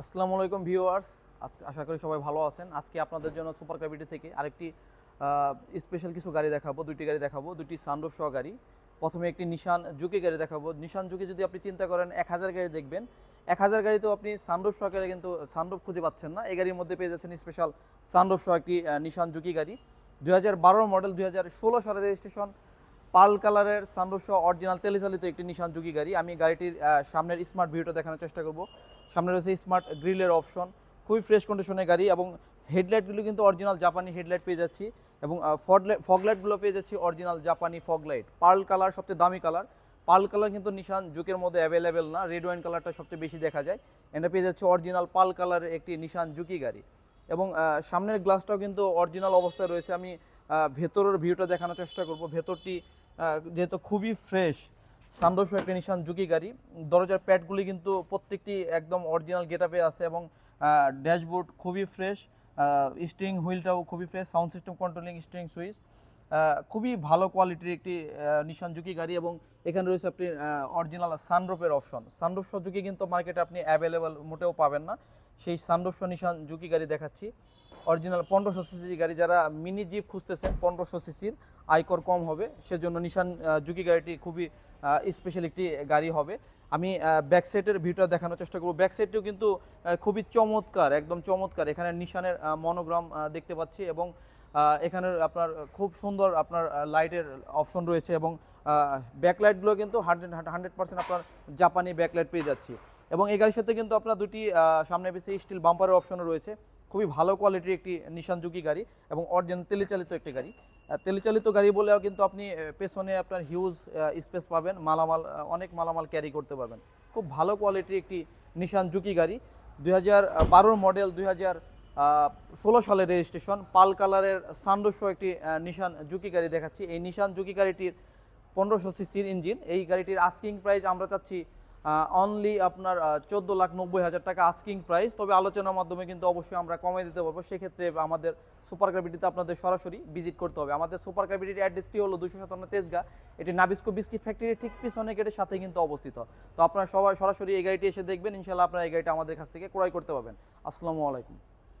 আসসালামু আলাইকুম ভিউয়ার্স। আজকে আশা করি সবাই ভালো আছেন। আজকে আপনাদের জন্য সুপার ক্যাবিটি থেকে আরেকটি স্পেশাল কিছু গাড়ি দেখাবো, দুইটি গাড়ি দেখাবো দুটি সানরুফ সহ গাড়ি। প্রথমে একটি নিশান জুকি গাড়ি দেখাবো। নিশান জুকি যদি আপনি চিন্তা করেন, এক হাজার গাড়ি দেখবেন। এক হাজার গাড়িতেও আপনি সানরুফ সহকারে কিন্তু সানরুফ খুঁজে পাচ্ছেন না। এই গাড়ির মধ্যে পেয়ে যাচ্ছেন স্পেশাল সানরুফ সহ একটি নিশান জুকি গাড়ি। দুই হাজার মডেল দুই হাজার ষোলো সালের রেজিস্ট্রেশন পাল কালারের সানরুফ অরিজিনাল তেলেচালিত একটি নিশান জুকি গাড়ি। আমি গাড়িটির সামনের স্মার্ট ভিউটা দেখানোর চেষ্টা করব। সামনে রয়েছে স্মার্ট গ্রিলের অপশন খুবই ফ্রেশ কন্ডিশনের গাড়ি এবং হেডলাইটগুলো কিন্তু অরিজিনাল জাপানি হেডলাইট পেয়ে যাচ্ছি এবং ফগলাইটগুলো পেয়ে যাচ্ছি অরিজিনাল জাপানি ফগলাইট পার্ল কালার, সবচেয়ে দামি কালার। পার্ল কালার কিন্তু নিশান জুকের মধ্যে অ্যাভেলেবেল না। রেড ওয়াইন কালারটা সবচেয়ে বেশি দেখা যায়। এটা পেয়ে যাচ্ছে অরিজিনাল পাল কালারের একটি নিশান জুকি গাড়ি। এবং সামনের গ্লাসটাও কিন্তু অরিজিনাল অবস্থায় রয়েছে। আমি ভেতরের ভিউটা দেখানোর চেষ্টা করব। ভেতরটি যেহেতু খুবই ফ্রেশ সানরোফ একটা নিশান জুকি গাড়ি। দরজার প্যাডগুলি কিন্তু প্রত্যেকটি একদম অরিজিনাল গেটআপে আছে এবং ড্যাশবোর্ড খুবই ফ্রেশ স্টিং হুইলটাও খুবই fresh sound system controlling steering switch খুবই ভালো কোয়ালিটির একটি নিশান জুকি গাড়ি এবং এখানে রয়েছে আপনি অরিজিনাল সানরুফের অপশন সানরুফ সহ কিন্তু মার্কেটে আপনি অ্যাভেলেবেল মোটেও পাবেন না। সেই সানরুফ নিশান জুকি গাড়ি দেখাচ্ছি। অরিজিনাল পনেরোশো সিসি গাড়ি যারা মিনি জিপ খুঁজতেছেন পনেরোশো সিসির আয়কর কম হবে। সেজন্য নিশান জুকি গাড়িটি খুবই স্পেশাল একটি গাড়ি হবে। আমি ব্যাক সাইডের ভিউটা দেখানোর চেষ্টা করব। ব্যাক সাইডটিও কিন্তু খুবই চমৎকার একদম চমৎকার। এখানে নিশানের মনোগ্রাম দেখতে পাচ্ছি এবং আহ, এখানের আপনার খুব সুন্দর আপনার লাইটের অপশন রয়েছে এবং ব্যাকলাইটগুলো কিন্তু হান্ড্রেড হান্ড্রেড পার্সেন্ট আপনার জাপানি ব্যাকলাইট পেয়ে যাচ্ছি। এবং এই গাড়ির সাথে কিন্তু আপনার দুটি সামনে পিছিয়ে স্টিল বাম্পারের অপশনও রয়েছে। খুবই ভালো কোয়ালিটির একটি নিশান জুকি গাড়ি এবং অরিজিনাল তেলিচালিত একটি গাড়ি। তেলিচালিত গাড়ি বলেও কিন্তু আপনি পেছনে আপনার হিউজ স্পেস পাবেন, মালামাল অনেক মালামাল ক্যারি করতে পারবেন। খুব ভালো কোয়ালিটির একটি নিশান জুকি গাড়ি। দুই হাজার মডেল দুই ষোলো সালের রেজিস্ট্রেশন পাল কালারের সানরুফ একটি নিশান জুকি গাড়ি দেখাচ্ছি। এই নিশান জুকি গাড়িটির পনেরোশো সিসির ইঞ্জিন এই গাড়িটির আস্কিং প্রাইস আমরা চাচ্ছি অনলি আপনার চোদ্দ লাখ নব্বই হাজার টাকা আস্কিং প্রাইস তবে আলোচনার মাধ্যমে কিন্তু অবশ্যই আমরা কমে দিতে পারব। সেক্ষেত্রে আমাদের সুপার ক্যাপিটিতে আপনাদের সরাসরি ভিজিট করতে হবে। আমাদের সুপার ক্যাপিটির অ্যাড্রেসটি হলো দুশো সাতান্ন তেজগা। এটি নাবিস্কো বিস্কিট ফ্যাক্টরির ঠিক পিছনে গেটের সাথে কিন্তু অবস্থিত। তো আপনারা সবাই সরাসরি এই গাড়িটি এসে দেখবেন। ইনশাল্লাহ আপনারা এই গাড়িটা আমাদের কাছ থেকে ক্রয় করতে পারবেন। আসসালামু আলাইকুম।